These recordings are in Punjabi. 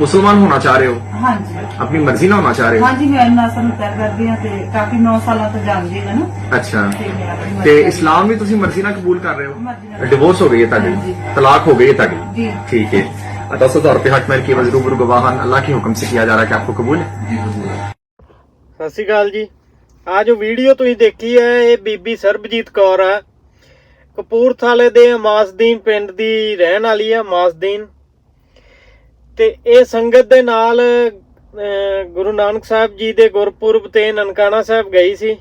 ਮੁਸਲਮਾਨ ਹੋਣਾ ਚਾਹ ਰਹੇ ਹੋ ਹਾਂਜੀ ਆਪਣੀ ਮਰਜ਼ੀ ਨਾਲ ਹੋਣਾ ਚਾਹ ਰਹੇ ਹੋ ਹਾਂਜੀ ਮੈਂ ਨਸਲ ਨੂੰ ਤੈਅ ਕਰਦੀ ਹਾਂ ਤੇ ਕਾਫੀ 9 ਸਾਲਾਂ ਤੋਂ ਜਾਣਦੀ ਹਾਂ ਨਾ ਅੱਛਾ ਤੇ ਮੈਂ ਆਪਣੀ ਮਰਜ਼ੀ ਤੇ ਨਾਲ- ਇਸਲਾਮ ਵੀ ਤੁਸੀਂ ਮਰਜ਼ੀ ਨਾਲ ਕਬੂਲ ਕਰ ਰਹੇ ਮਰਜ਼ੀ ਹੋ ਨਾਲ। ਡਿਵੋਰਸ ਹੋ ਗਈ ਹੈ ਹਾਂਜੀ। ਤੁਹਾਡੀ तलाक हो गई है ਤੁਹਾਡੀ जी ठीक है दस हजार रुपये हक मेरे केवल रूबरू गवाहन अल्लाह के हुक्म से किया जा रहा है कि आपको कबूल है ਸਤਿ ਸ਼੍ਰੀ ਅਕਾਲ ਜੀ ਆ ਜੋ ਵੀਡੀਓ ਤੁਸੀਂ ਦੇਖੀ ਹੈ ਇਹ ਬੀਬੀ ਸਰਬਜੀਤ ਕੌਰ ਆ ਕਪੂਰਥਲੇ ਦੇ ਮਾਸਦੀਨ ਪਿੰਡ ਦੀ ਰਹਿਣ ਵਾਲੀ ਆ ਮਾਸਦੀਨ ਤੇ ਇਹ ਸੰਗਤ ਦੇ ਨਾਲ ਗੁਰੂ ਨਾਨਕ ਸਾਹਿਬ ਜੀ ਦੇ ਗੁਰਪੁਰਬ ਤੇ ਨਨਕਾਣਾ ਸਾਹਿਬ ਗਈ ਸੀ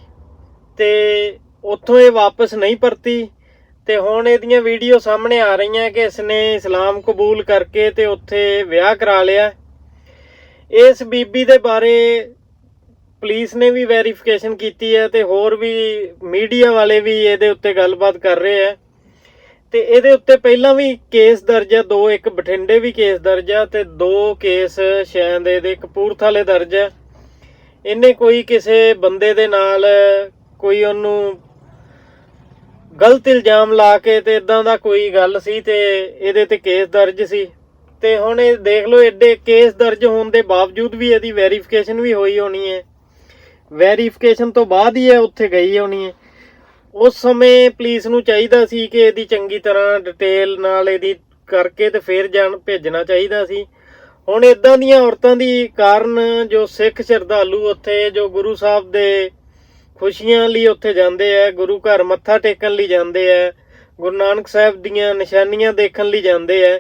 ਤੇ ਉੱਥੋਂ ਇਹ ਵਾਪਸ ਨਹੀਂ ਪਰਤੀ ਤੇ ਹੁਣ ਇਹਦੀਆਂ ਵੀਡੀਓ ਸਾਹਮਣੇ ਆ ਰਹੀਆਂ ਕਿ ਇਸਨੇ ਇਸਲਾਮ ਕਬੂਲ ਕਰਕੇ ਤੇ ਉੱਥੇ ਵਿਆਹ ਕਰਾ ਲਿਆ। ਇਸ ਬੀਬੀ ਦੇ ਬਾਰੇ ਪੁਲਿਸ ਨੇ ਵੀ ਵੈਰੀਫਿਕੇਸ਼ਨ ਕੀਤੀ ਹੈ ਤੇ ਹੋਰ ਵੀ ਮੀਡੀਆ ਵਾਲੇ ਵੀ ਇਹਦੇ ਉੱਤੇ ਗੱਲਬਾਤ ਕਰ ਰਹੇ ਆ ਤੇ ਇਹਦੇ ਉੱਤੇ ਪਹਿਲਾਂ ਵੀ ਕੇਸ ਦਰਜ ਹੈ ਦੋ ਇੱਕ ਬਠਿੰਡੇ ਵੀ ਕੇਸ ਦਰਜ ਹੈ ਤੇ ਦੋ ਕੇਸ ਸ਼ਾਇਦ ਇਹਦੇ ਕਪੂਰਥਲੇ ਦਰਜ ਹੈ ਇਹਨੇ ਕੋਈ ਕਿਸੇ ਬੰਦੇ ਦੇ ਨਾਲ ਕੋਈ ਉਹਨੂੰ ਗਲਤ ਇਲਜ਼ਾਮ ਲਾ ਕੇ ਤੇ ਇਦਾਂ ਦਾ ਕੋਈ ਗੱਲ ਸੀ ਤੇ ਇਹਦੇ ਤੇ ਕੇਸ ਦਰਜ ਸੀ। ਤੇ ਹੁਣ ਇਹ ਦੇਖ ਲਓ ਐਡੇ ਕੇਸ ਦਰਜ ਹੋਣ ਦੇ ਬਾਵਜੂਦ ਵੀ ਇਹਦੀ ਵੈਰੀਫਿਕੇਸ਼ਨ ਵੀ ਹੋਈ ਹੋਣੀ ਹੈ। ਵੈਰੀਫਿਕੇਸ਼ਨ ਤੋਂ ਬਾਅਦ ਹੀ ਇਹ ਉੱਥੇ ਗਈ ਹੋਣੀ ਹੈ। ਉਸ ਸਮੇਂ ਪੁਲਿਸ ਨੂੰ ਚਾਹੀਦਾ ਸੀ ਕਿ ਇਹਦੀ ਚੰਗੀ ਤਰ੍ਹਾਂ ਡਿਟੇਲ ਨਾਲ ਇਹਦੀ ਕਰਕੇ ਤੇ ਫੇਰ ਜਾਣ ਭੇਜਣਾ ਚਾਹੀਦਾ ਸੀ। ਹੁਣ ਇਦਾਂ ਦੀਆਂ ਔਰਤਾਂ ਦੀ ਕਾਰਨ ਜੋ ਸਿੱਖ ਸ਼ਰਧਾਲੂ ਉੱਥੇ, ਜੋ ਗੁਰੂ ਸਾਹਿਬ ਦੇ ਖੁਸ਼ੀਆਂ ਲਈ ਉੱਥੇ ਜਾਂਦੇ ਆ, ਗੁਰੂ ਘਰ ਮੱਥਾ ਟੇਕਣ ਲਈ ਜਾਂਦੇ ਆ, ਗੁਰੂ ਨਾਨਕ ਸਾਹਿਬ ਦੀਆਂ ਨਿਸ਼ਾਨੀਆਂ ਦੇਖਣ ਲਈ ਜਾਂਦੇ ਆ,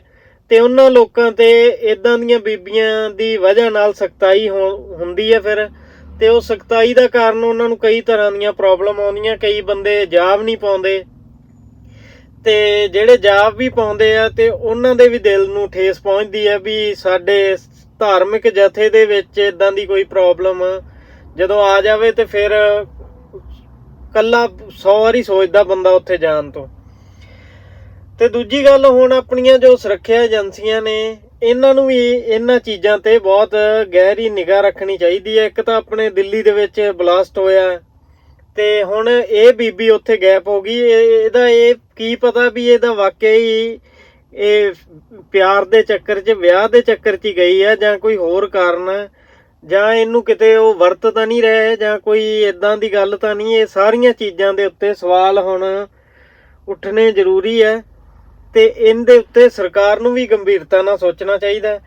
ਤੇ ਉਹਨਾਂ ਲੋਕਾਂ ਤੇ ਇਦਾਂ ਦੀਆਂ ਬੀਬੀਆਂ ਦੀ ਵਜ੍ਹਾ ਨਾਲ ਸਖਤਾਈ ਹੁੰਦੀ ਹੈ ਫਿਰ। ਤੇ ਉਹ ਸਖਤਾਈ ਦਾ ਕਾਰਨ ਉਹਨਾਂ ਨੂੰ ਕਈ ਤਰ੍ਹਾਂ ਦੀਆਂ ਪ੍ਰੋਬਲਮ ਆਉਂਦੀਆਂ, ਕਈ ਬੰਦੇ ਜਾਬ ਨਹੀਂ ਪਾਉਂਦੇ। ਤੇ ਜਿਹੜੇ ਜਾਬ ਵੀ ਪਾਉਂਦੇ ਆ ਤੇ ਉਹਨਾਂ ਦੇ ਵੀ ਦਿਲ ਨੂੰ ਠੇਸ ਪਹੁੰਚਦੀ ਆ ਵੀ ਸਾਡੇ ਧਾਰਮਿਕ ਜਥੇ ਦੇ ਵਿੱਚ ਇਦਾਂ ਦੀ ਕੋਈ ਪ੍ਰੋਬਲਮ ਜਦੋਂ ਆ ਜਾਵੇ ਤੇ ਫਿਰ ਕੱਲਾ 100 ਵਾਰੀ ਸੋਚਦਾ ਬੰਦਾ ਉੱਥੇ ਜਾਣ ਤੋਂ। ਤੇ ਦੂਜੀ ਗੱਲ ਹੁਣ ਆਪਣੀਆਂ ਜੋ ਸੁਰੱਖਿਆ ਏਜੰਸੀਆਂ ਨੇ ਇਹਨਾਂ ਨੂੰ ਵੀ ਇਹਨਾਂ ਚੀਜ਼ਾਂ ਤੇ ਬਹੁਤ ਗਹਿਰੀ ਨਿਗਾਹ ਰੱਖਣੀ ਚਾਹੀਦੀ ਹੈ। ਇੱਕ ਤਾਂ ਆਪਣੇ ਦਿੱਲੀ ਦੇ ਵਿੱਚ ਬਲਾਸਟ ਹੋਇਆ ਤੇ ਹੁਣ ਇਹ ਬੀਬੀ ਉੱਥੇ ਗੈਪ ਹੋ ਗਈ। ਇਹ- ਇਹਦਾ ਇਹ ਕੀ ਪਤਾ ਵੀ ਇਹਦਾ ਵਾਕਿਆ ਹੀ ਇਹ ਪਿਆਰ ਦੇ ਚੱਕਰ 'ਚ, ਵਿਆਹ ਦੇ ਚੱਕਰ 'ਚ ਹੀ ਗਈ ਹੈ ਜਾਂ ਕੋਈ ਹੋਰ ਕਾਰਨ ਹੈ ਜਾਂ ਇਹਨੂੰ ਕਿਤੇ ਉਹ ਵਰਤ ਤਾਂ ਨਹੀਂ ਰਹੇ ਜਾਂ ਕੋਈ ਇਦਾਂ ਦੀ ਗੱਲ ਤਾਂ ਨਹੀਂ। ਇਹ ਸਾਰੀਆਂ ਚੀਜ਼ਾਂ ਦੇ ਉੱਤੇ ਸਵਾਲ ਹੁਣ ਉੱਠਣੇ ਜ਼ਰੂਰੀ ਹੈ। ਤੇ ਇਹਦੇ ਉੱਤੇ ਸਰਕਾਰ ਨੂੰ ਵੀ ਗੰਭੀਰਤਾ ਨਾਲ ਸੋਚਣਾ ਚਾਹੀਦਾ ਹੈ।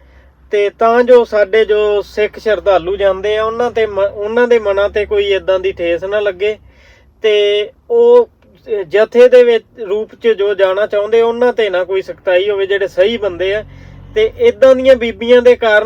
ਤੇ ਤਾਂ ਜੋ ਸਾਡੇ ਜੋ ਸਿੱਖ ਸ਼ਰਧਾਲੂ ਜਾਂਦੇ ਆ, ਉਹਨਾਂ ਤੇ ਮ- ਉਹਨਾਂ ਦੇ ਮਨਾਂ ਤੇ ਕੋਈ ਇਦਾਂ ਦੀ ਠੇਸ ਨਾ ਲੱਗੇ। ਤੇ ਉਹ ਜਥੇ ਦੇ ਵਿੱਚ, ਰੂਪ 'ਚ ਜੋ ਜਾਣਾ ਚਾਹੁੰਦੇ, ਉਹਨਾਂ ਤੇ ਨਾ ਕੋਈ ਸਖਤਾਈ ਹੋਵੇ ਜਿਹੜੇ ਸਹੀ ਬੰਦੇ ਆ। ਤੇ ਇਦਾਂ ਦੀਆਂ ਬੀਬੀਆਂ ਦੇ ਕਾਰਨ